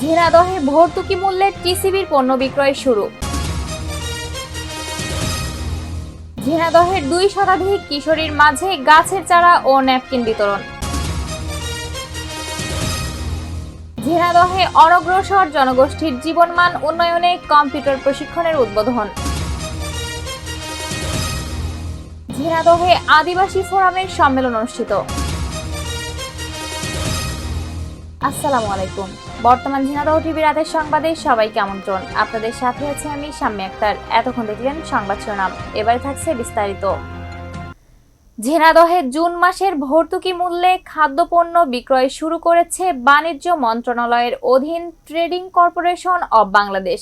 ঝিনাদহে ভর্তুকি মূল্যে টিসিবির পণ্য বিক্রয় শুরু। ঝিনাদহের দুই শতাধিক কিশোরীর মাঝে গাছের চারা ও ন্যাপকিন বিতরণ। ঝিনাদহে অনগ্রসর জনগোষ্ঠীর জীবনমান উন্নয়নে কম্পিউটার প্রশিক্ষণের উদ্বোধন। ঝিনাদহে আদিবাসী ফোরামের সম্মেলন অনুষ্ঠিত। আসসালামু আলাইকুম। বর্তমান ঝিনাদহ টিভি রাতের সংবাদে সবাইকে আমন্ত্রণ আপনাদের সাথে আছে আমি শাম্মী আক্তার। এতক্ষণ দেখলেন সংবাদ শিরোনাম এবারে থাকছে বিস্তারিত। ঝিনাদহে জুন মাসের ভর্তুকি মূল্যে খাদ্যপণ্য বিক্রয় শুরু করেছে বাণিজ্য মন্ত্রণালয়ের অধীন ট্রেডিং কর্পোরেশন অব বাংলাদেশ।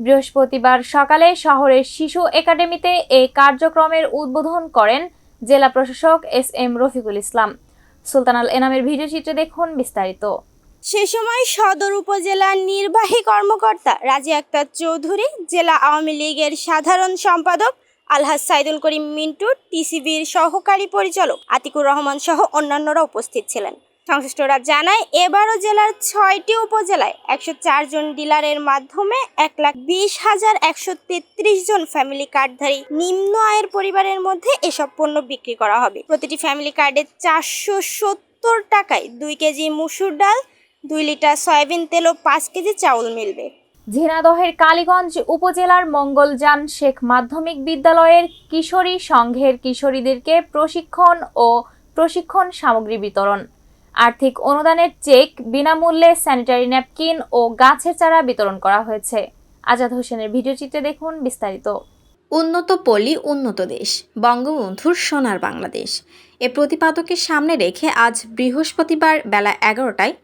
বৃহস্পতিবার সকালে শহরের শিশু একাডেমিতে এই কার্যক্রমের উদ্বোধন করেন জেলা প্রশাসক এস এম রফিকুল ইসলাম। সুলতানাল এনামের ভিডিও চিত্রে দেখুন বিস্তারিত। সে সময় সদর উপজেলার নির্বাহী কর্মকর্তা রাজি আক্তার চৌধুরী, জেলা আওয়ামী লীগের সাধারণ সম্পাদক আলহাজ সাইদুল করিম মিন্টু, টিসিবির সহকারী পরিচালক আতিকুর রহমান সহ অন্যান্যরা উপস্থিত ছিলেন। সংশ্লিষ্টরা জানায়, এবারও জেলার ছয়টি উপজেলায় একশো জন ডিলারের মাধ্যমে এক লাখ বিশ হাজার একশো তেত্রিশ জন ফ্যামিলি কার্ডধারী নিম্ন আয়ের পরিবারের মধ্যে এসব পণ্য বিক্রি করা হবে। প্রতিটি ফ্যামিলি কার্ডে চারশো সত্তর টাকায় দুই কেজি মুসুর ডাল দুই লিটার সয়াবিন তেল ও পাঁচ কেজি চাউল মিলবে। ঝিনাদহের কালীগঞ্জ উপজেলার মঙ্গলযান শেখ মাধ্যমিক বিদ্যালয়ের কিশোরী সংঘের কিশোরীদেরকে প্রশিক্ষণ ও প্রশিক্ষণ সামগ্রী বিতরণ। আর্থিক অনুদানের চেক বিনামূল্যে স্যানিটারি ন্যাপকিন ও গাছের চারা বিতরণ করা হয়েছে। আজাদ হোসেনের ভিডিও চিত্রে দেখুন বিস্তারিত। উন্নত পল্লী উন্নত দেশ বঙ্গবন্ধুর সোনার বাংলাদেশ। এ প্রতিপাদকে সামনে রেখে আজ বৃহস্পতিবার বেলা এগারোটায়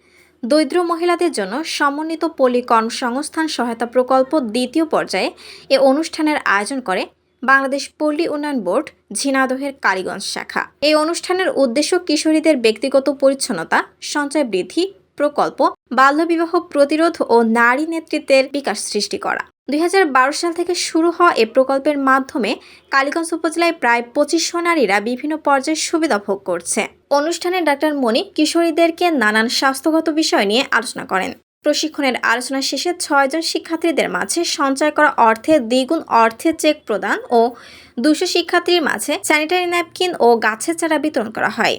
দরিদ্র মহিলাদের জন্য সমন্বিত পলি কর্মসংস্থান সহায়তা প্রকল্প দ্বিতীয় পর্যায়ে এ অনুষ্ঠানের আয়োজন করে বাংলাদেশ পল্লী উন্নয়ন বোর্ড, ঝিনাদহের কালীগঞ্জ শাখা। এই অনুষ্ঠানের উদ্দেশ্য কিশোরীদের ব্যক্তিগত পরিচ্ছন্নতা, সঞ্চয় বৃদ্ধি প্রকল্প বাল্যবিবাহ প্রতিরোধ ও নারী নেতৃত্বের বিকাশ সৃষ্টি করা। দুই হাজার বারো সাল থেকে শুরু হওয়া এ প্রকল্পের মাধ্যমে কালীগঞ্জ উপজেলায় প্রায় পঁচিশশো নারীরা বিভিন্ন পর্যায়ে সুবিধা ভোগ করছে। অনুষ্ঠানে ডাক্তার মনি কিশোরীদেরকে নানান স্বাস্থ্যগত বিষয় নিয়ে আলোচনা করেন। প্রশিক্ষণের আলোচনা শেষে ছয়জন শিক্ষার্থীদের মাঝে সঞ্চয় করা অর্থে দ্বিগুণ অর্থে চেক প্রদান ও দুশো শিক্ষার্থীর মাঝে স্যানিটারি ন্যাপকিন ও গাছের চারা বিতরণ করা হয়।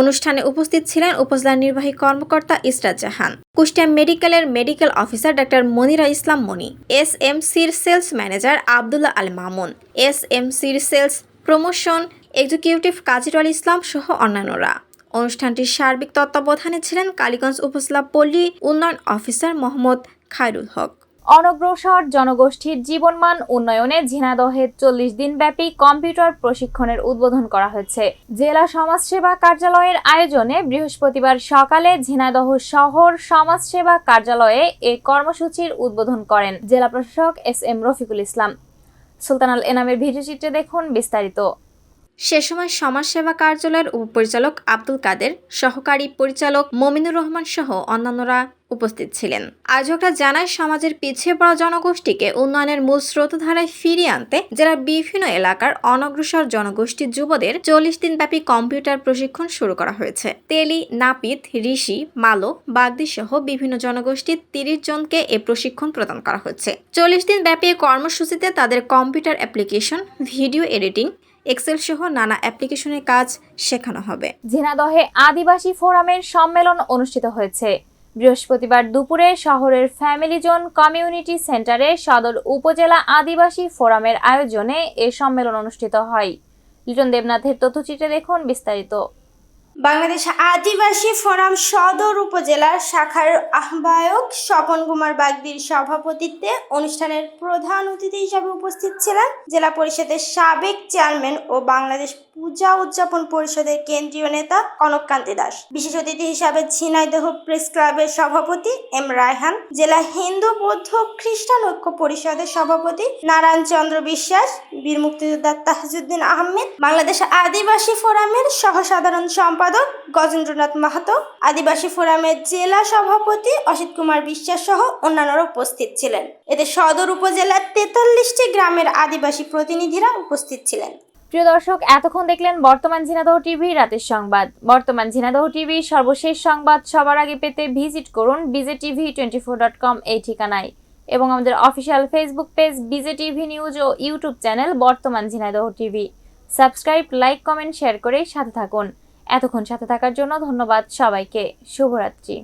অনুষ্ঠানে উপস্থিত ছিলেন উপজেলা নির্বাহী কর্মকর্তা ইসরাত জাহান, কুষ্টিয়া মেডিকেলের medical officer doctor Monira Islam Moni S M সির sales manager Abdullah Al Mamun S M সির sales promotion executive Kazirul Islam সহ অন্যান্যরা। অনুষ্ঠানটির সার্বিক তত্ত্বাবধানে ছিলেন কালীগঞ্জ উপজেলা পল্লী উন্নয়ন অফিসার মোহাম্মদ খায়রুল হক। অনগ্রসর জনগোষ্ঠীর জীবনমান উন্নয়নে ঝিনাদহে চল্লিশ দিনব্যাপী কম্পিউটার প্রশিক্ষণের উদ্বোধন করা হয়েছে। জেলা সমাজসেবা কার্যালয়ের আয়োজনে বৃহস্পতিবার সকালে ঝিনাদহ শহর সমাজসেবা কার্যালয়ে এ কর্মসূচির উদ্বোধন করেন। জেলা প্রশাসক এস এম রফিকুল ইসলাম। সুলতানাল এনামের ভিডিও চিত্রে দেখুন বিস্তারিত। সে সময় সমাজসেবা কার্যালয়ের উপপরিচালক আব্দুল কাদের, সহকারী পরিচালক মমিনুর রহমান সহ অন্যান্যরা উপস্থিত ছিলেন। আয়োজকরা জানায়, সমাজের পিছিয়ে পড়া জনগোষ্ঠীকে উন্নয়নের মূল স্রোতধারায় ফিরিয়ে আনতে জেলার বিভিন্ন এলাকার অনগ্রসর জনগোষ্ঠীর যুবদের চল্লিশ দিনব্যাপী কম্পিউটার প্রশিক্ষণ শুরু করা হয়েছে। তেলি, নাপিত, ঋষি, মালো, বাগদি সহ বিভিন্ন জনগোষ্ঠীর তিরিশ জনকে এ প্রশিক্ষণ প্রদান করা হচ্ছে। চল্লিশ দিন ব্যাপী কর্মসূচিতে তাদের computer application, video editing excel সহ নানা অ্যাপ্লিকেশনের কাজ শেখানো হবে। ঝিনাদহে আদিবাসী ফোরামের সম্মেলন অনুষ্ঠিত হয়েছে। বৃহস্পতিবার দুপুরে শহরের ফ্যামিলি জোন কমিউনিটি সেন্টারে সদর উপজেলা আদিবাসী ফোরামের আয়োজনে এ সম্মেলন অনুষ্ঠিত হয়। লিটন দেবনাথের তথ্যচিত্রে দেখুন বিস্তারিত। বাংলাদেশ আদিবাসী ফোরাম সদর উপজেলার শাখার আহ্বায়ক স্বপন কুমার বাগদির সভাপতিত্বে অনুষ্ঠানের প্রধান অতিথি হিসাবে উপস্থিত ছিলেন জেলা পরিষদের সাবেক চেয়ারম্যান ও বাংলাদেশ পূজা উদযাপন পরিষদের কেন্দ্রীয় নেতা কনককান্তি দাস। বিশেষ অতিথি হিসাবে ঝিনাইদহ প্রেস ক্লাবের সভাপতি এম রায়হান, জেলা হিন্দু বৌদ্ধ খ্রিস্টান ঐক্য পরিষদের সভাপতি নারায়ণ চন্দ্র বিশ্বাস, বীর মুক্তিযোদ্ধা তাহজুদ্দিন আহমেদ, বাংলাদেশ আদিবাসী ফোরামের সহসাধারণ সম্পাদক গজেন্দ্রনাথ মাহাতো। আদিবাসী ফোরামের জেলা সভাপতি অসিত কুমার বিশ্বাস সহ অন্যান্যরা উপস্থিত ছিলেন। এতে সদর উপজেলার তেতাল্লিশটি গ্রামের আদিবাসী প্রতিনিধিরা উপস্থিত ছিলেন। প্রিয় দর্শক, এতক্ষণ দেখলেন বর্তমান ঝিনাদহ টিভি রাতের সংবাদ। বর্তমান ঝিনাদহ টিভি সর্বশেষ সংবাদ সবার আগে পেতে ভিজিট করুন BJ TV twenty four dot com এই ঠিকানায়। এবং আমাদের official Facebook page BJ TV news ও ইউটিউব চ্যানেল বর্তমান Jhenaidah TV. Subscribe like comment share করে সাথে থাকুন। এতক্ষণ সাথে থাকার জন্য ধন্যবাদ সবাইকে। শুভরাত্রি।